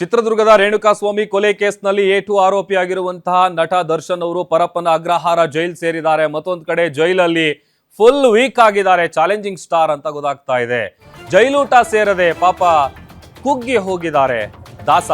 ಚಿತ್ರದುರ್ಗದ ರೇಣುಕಾಸ್ವಾಮಿ ಕೊಲೆ ಕೇಸ್ನಲ್ಲಿ ಏಟು ಆರೋಪಿಯಾಗಿರುವಂತಹ ನಟ ದರ್ಶನ್ ಅವರು ಪರಪ್ಪನ ಅಗ್ರಹಾರ ಜೈಲ್ ಸೇರಿದ್ದಾರೆ. ಮತ್ತೊಂದು ಕಡೆ ಜೈಲಲ್ಲಿ ಫುಲ್ ವೀಕ್ ಆಗಿದ್ದಾರೆ. ಚಾಲೆಂಜಿಂಗ್ ಸ್ಟಾರ್ ಅಂತ ಗೊತ್ತಾಗ್ತಾ ಇದೆ. ಜೈಲೂಟ ಸೇರದೆ ಪಾಪ ಕುಗ್ಗಿ ಹೋಗಿದ್ದಾರೆ. ದಾಸ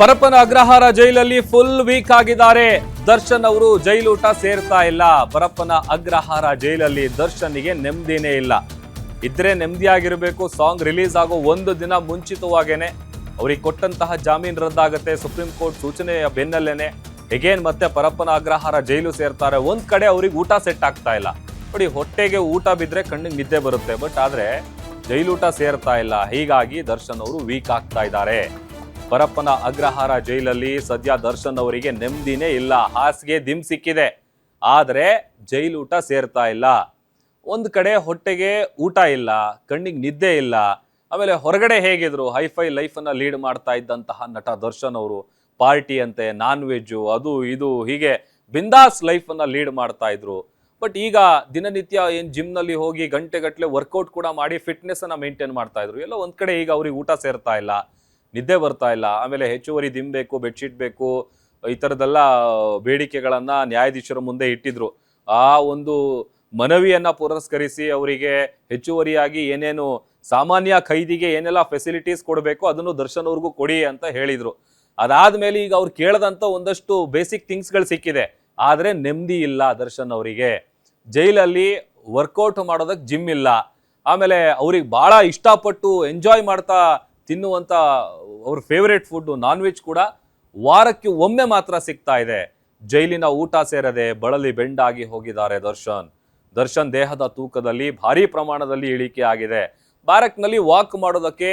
ಪರಪ್ಪನ ಅಗ್ರಹಾರ ಜೈಲಲ್ಲಿ ಫುಲ್ ವೀಕ್ ಆಗಿದ್ದಾರೆ. ದರ್ಶನ್ ಅವರು ಜೈಲೂಟ ಸೇರ್ತಾ ಇಲ್ಲ. ಪರಪ್ಪನ ಅಗ್ರಹಾರ ಜೈಲಲ್ಲಿ ದರ್ಶನ್ಗೆ ನೆಮ್ಮದಿನೇ ಇಲ್ಲ. ಇದ್ರೆ ನೆಮ್ಮದಿಯಾಗಿರಬೇಕು ಸಾಂಗ್ ರಿಲೀಸ್ ಆಗೋ ಒಂದು ದಿನ ಮುಂಚಿತವಾಗೇನೆ. ಅವ್ರಿಗೆ ಕೊಟ್ಟಂತಹ ಜಾಮೀನು ರದ್ದಾಗುತ್ತೆ, ಸುಪ್ರೀಂ ಕೋರ್ಟ್ ಸೂಚನೆಯ ಬೆನ್ನಲ್ಲೇನೆ. ಎಗೇನ್ ಮತ್ತೆ ಪರಪ್ಪನ ಅಗ್ರಹಾರ ಜೈಲು ಸೇರ್ತಾರೆ, ಒಂದ್ ಕಡೆ ಅವ್ರಿಗೆ ಊಟ ಸೆಟ್ ಆಗ್ತಾ ಇಲ್ಲ. ನೋಡಿ, ಹೊಟ್ಟೆಗೆ ಊಟ ಬಿದ್ರೆ ಕಣ್ಣಿಗೆ ನಿದ್ದೆ ಬರುತ್ತೆ ಬಟ್ ಆದ್ರೆ ಜೈಲೂಟ ಸೇರ್ತಾ ಇಲ್ಲ. ಹೀಗಾಗಿ ದರ್ಶನ್ ಅವರು ವೀಕ್ ಆಗ್ತಾ ಇದ್ದಾರೆ. ಪರಪ್ಪನ ಅಗ್ರಹಾರ ಜೈಲಲ್ಲಿ ಸದ್ಯ ದರ್ಶನ್ ಅವರಿಗೆ ನೆಮ್ಮದಿನೇ ಇಲ್ಲ. ಹಾಸಿಗೆ ದಿಮ್ ಸಿಕ್ಕಿದೆ. ಆದ್ರೆ ಜೈಲೂಟ ಸೇರ್ತಾ ಇಲ್ಲ. ಒಂದು ಕಡೆ ಹೊಟ್ಟೆಗೆ ಊಟ ಇಲ್ಲ, ಕಣ್ಣಿಗೆ ನಿದ್ದೆ ಇಲ್ಲ. ಆಮೇಲೆ ಹೊರಗಡೆ ಹೇಗಿದ್ರು ಹೈಫೈ ಲೈಫನ್ನು ಲೀಡ್ ಮಾಡ್ತಾ ಇದ್ದಂತಹ ನಟ ದರ್ಶನ್ ಅವರು, ಪಾರ್ಟಿ ಅಂತೆ, ನಾನ್ ವೆಜ್ಜು, ಅದು ಇದು, ಹೀಗೆ ಬಿಂದಾಸ್ ಲೈಫನ್ನು ಲೀಡ್ ಮಾಡ್ತಾ ಇದ್ರು. ಬಟ್ ಈಗ ದಿನನಿತ್ಯ ಏನು ಜಿಮ್ನಲ್ಲಿ ಹೋಗಿ ಗಂಟೆಗಟ್ಟಲೆ ವರ್ಕೌಟ್ ಕೂಡ ಮಾಡಿ ಫಿಟ್ನೆಸ್ಸನ್ನು ಮೇಂಟೈನ್ ಮಾಡ್ತಾ ಇದ್ರು. ಎಲ್ಲ ಒಂದು ಕಡೆ ಈಗ ಅವ್ರಿಗೆ ಊಟ ಸೇರ್ತಾ ಇಲ್ಲ. ನಿದ್ದೆ ಬರ್ತಾ ಇಲ್ಲ. ಆಮೇಲೆ ಹೆಚ್ಚುವರಿ ದಿಮ್ ಬೇಕು ಬೆಡ್ಶೀಟ್ ಬೇಕು, ಈ ಥರದ್ದೆಲ್ಲ ಬೇಡಿಕೆಗಳನ್ನು ನ್ಯಾಯಾಧೀಶರ ಮುಂದೆ ಇಟ್ಟಿದ್ರು. ಆ ಒಂದು ಮನವಿಯನ್ನು ಪುರಸ್ಕರಿಸಿ ಅವರಿಗೆ ಹೆಚ್ಚುವರಿಯಾಗಿ ಏನೇನು ಸಾಮಾನ್ಯ ಖೈದಿಗೆ ಏನೆಲ್ಲ ಫೆಸಿಲಿಟೀಸ್ ಕೊಡಬೇಕು ಅದನ್ನು ದರ್ಶನ್ ಅವ್ರಿಗೂ ಕೊಡಿ ಅಂತ ಹೇಳಿದರು. ಅದಾದಮೇಲೆ ಈಗ ಅವ್ರು ಕೇಳದಂಥ ಒಂದಷ್ಟು ಬೇಸಿಕ್ ಥಿಂಗ್ಸ್ಗಳು ಸಿಕ್ಕಿದೆ. ಆದರೆ ನೆಮ್ಮದಿ ಇಲ್ಲ ದರ್ಶನ್ ಅವರಿಗೆ. ಜೈಲಲ್ಲಿ ವರ್ಕೌಟ್ ಮಾಡೋದಕ್ಕೆ ಜಿಮ್ ಇಲ್ಲ. ಆಮೇಲೆ ಅವ್ರಿಗೆ ಭಾಳ ಇಷ್ಟಪಟ್ಟು ಎಂಜಾಯ್ ಮಾಡ್ತಾ ತಿನ್ನುವಂತ ಅವ್ರ ಫೇವ್ರೇಟ್ ಫುಡ್ಡು ನಾನ್ ವೆಜ್ ಕೂಡ ವಾರಕ್ಕೆ ಒಮ್ಮೆ ಮಾತ್ರ ಸಿಗ್ತಾ ಇದೆ. ಜೈಲಿನ ಊಟ ಸೇರದೆ ಬಳಲಿ ಬೆಂಡಾಗಿ ಹೋಗಿದ್ದಾರೆ ದರ್ಶನ್. ದರ್ಶನ್ ದೇಹದ ತೂಕದಲ್ಲಿ ಭಾರಿ ಪ್ರಮಾಣದಲ್ಲಿ ಇಳಿಕೆ ಆಗಿದೆ. ಬ್ಯಾರಕ್ನಲ್ಲಿ ವಾಕ್ ಮಾಡೋದಕ್ಕೆ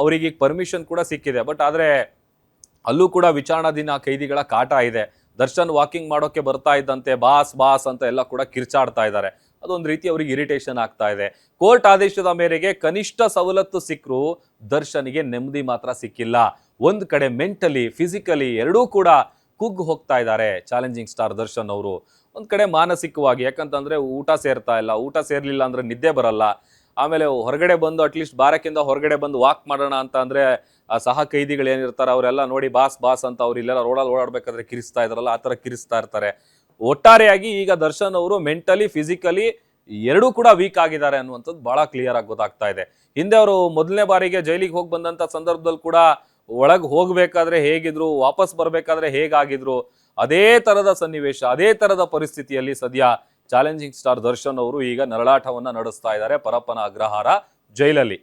ಅವರಿಗೆ ಪರ್ಮಿಷನ್ ಕೂಡ ಸಿಕ್ಕಿದೆ. ಬಟ್ ಆದರೆ ಅಲ್ಲೂ ಕೂಡ ವಿಚಾರಣಾಧೀನ ಕೈದಿಗಳ ಕಾಟ ಇದೆ. ದರ್ಶನ್ ವಾಕಿಂಗ್ ಮಾಡೋಕ್ಕೆ ಬರ್ತಾ ಇದ್ದಂತೆ, ಬಾಸ್ ಬಾಸ್ ಅಂತ ಎಲ್ಲ ಕೂಡ ಕಿರ್ಚಾಡ್ತಾ ಇದ್ದಾರೆ. ಅದೊಂದು ರೀತಿ ಅವ್ರಿಗೆ ಇರಿಟೇಷನ್ ಆಗ್ತಾ ಇದೆ. ಕೋರ್ಟ್ ಆದೇಶದ ಮೇರೆಗೆ ಕನಿಷ್ಠ ಸವಲತ್ತು ಸಿಕ್ಕರು ದರ್ಶನಿಗೆ ನೆಮ್ಮದಿ ಮಾತ್ರ ಸಿಕ್ಕಿಲ್ಲ. ಒಂದು ಕಡೆ ಮೆಂಟಲಿ ಫಿಸಿಕಲಿ ಎರಡೂ ಕೂಡ ಕುಗ್ಗು ಹೋಗ್ತಾ ಇದ್ದಾರೆ ಚಾಲೆಂಜಿಂಗ್ ಸ್ಟಾರ್ ದರ್ಶನ್ ಅವರು. ಒಂದು ಕಡೆ ಮಾನಸಿಕವಾಗಿ, ಯಾಕಂತಂದ್ರೆ ಊಟ ಸೇರ್ತಾ ಇಲ್ಲ. ಊಟ ಸೇರ್ಲಿಲ್ಲ ಅಂದ್ರೆ ನಿದ್ದೆ ಬರಲ್ಲ. ಆಮೇಲೆ ಹೊರಗಡೆ ಬಂದು ಅಟ್ಲೀಸ್ಟ್ ಬಾರಕ್ಕಿಂದ ಹೊರಗಡೆ ಬಂದು ವಾಕ್ ಮಾಡೋಣ ಅಂತ ಅಂದರೆ, ಆ ಸಹ ಕೈದಿಗಳು ಏನಿರ್ತಾರೆ ಅವರೆಲ್ಲ ನೋಡಿ, ಬಾಸ್ ಬಾಸ್ ಅಂತ ಅವ್ರು ಇಲ್ಲೆಲ್ಲ ರೋಡಲ್ಲಿ ಓಡಾಡಬೇಕಾದ್ರೆ ಕಿರಿಸ್ತಾ ಇದ್ರಲ್ಲ, ಆ ಥರ ಕಿರಿಸ್ತಾ ಇರ್ತಾರೆ. ಒಟ್ಟಾರೆಯಾಗಿ ಈಗ ದರ್ಶನ್ ಅವರು ಮೆಂಟಲಿ, ಫಿಸಿಕಲಿ ಎರಡೂ ಕೂಡ ವೀಕ್ ಆಗಿದ್ದಾರೆ ಅನ್ನುವಂಥದ್ದು ಬಹಳ ಕ್ಲಿಯರ್ ಆಗಿ ಗೊತ್ತಾಗ್ತಾ ಇದೆ. ಹಿಂದೆ ಅವರು ಮೊದಲನೇ ಬಾರಿಗೆ ಜೈಲಿಗೆ ಹೋಗಿ ಬಂದಂತ ಸಂದರ್ಭದಲ್ಲಿ ಕೂಡ ಒಳಗೆ ಹೋಗಬೇಕಾದ್ರೆ ಹೇಗಿದ್ರು, ವಾಪಸ್ ಬರಬೇಕಾದ್ರೆ ಹೇಗಾಗಿದ್ರು, ಅದೇ ತರದ ಸನ್ನಿವೇಶ, ಅದೇ ತರದ ಪರಿಸ್ಥಿತಿಯಲ್ಲಿ ಸದ್ಯ ಚಾಲೆಂಜಿಂಗ್ ಸ್ಟಾರ್ ದರ್ಶನ್ ಅವರು ಈಗ ನರಳಾಟವನ್ನ ನಡೆಸ್ತಾ ಇದ್ದಾರೆ, ಪರಪ್ಪನ ಅಗ್ರಹಾರ ಜೈಲಲ್ಲಿ.